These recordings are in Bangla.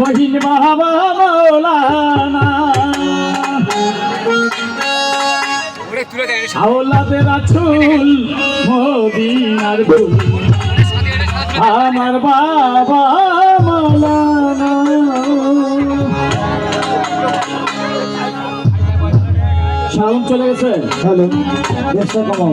মহিন বাবা মৌলানা। আওলাদের আছুল মদিনার ভুল আমার বাবা মৌলানা। সাউন্ড চলে গেছে? হ্যালো। কমাও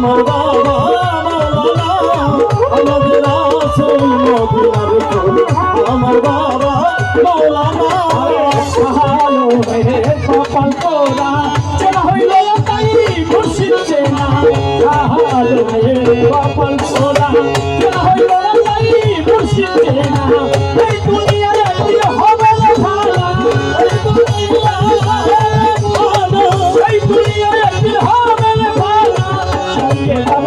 আমার বাবা মাওলানা আমাদের আসল মদিনার আমার বাবা মাওলানা সাহালো রে সফল তোরা চেনা হইল তাই মুর্শিদ চেনা সাহালো রে সফল তোরা চেনা হইল তাই মুর্শিদ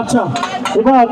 আচ্ছা এবার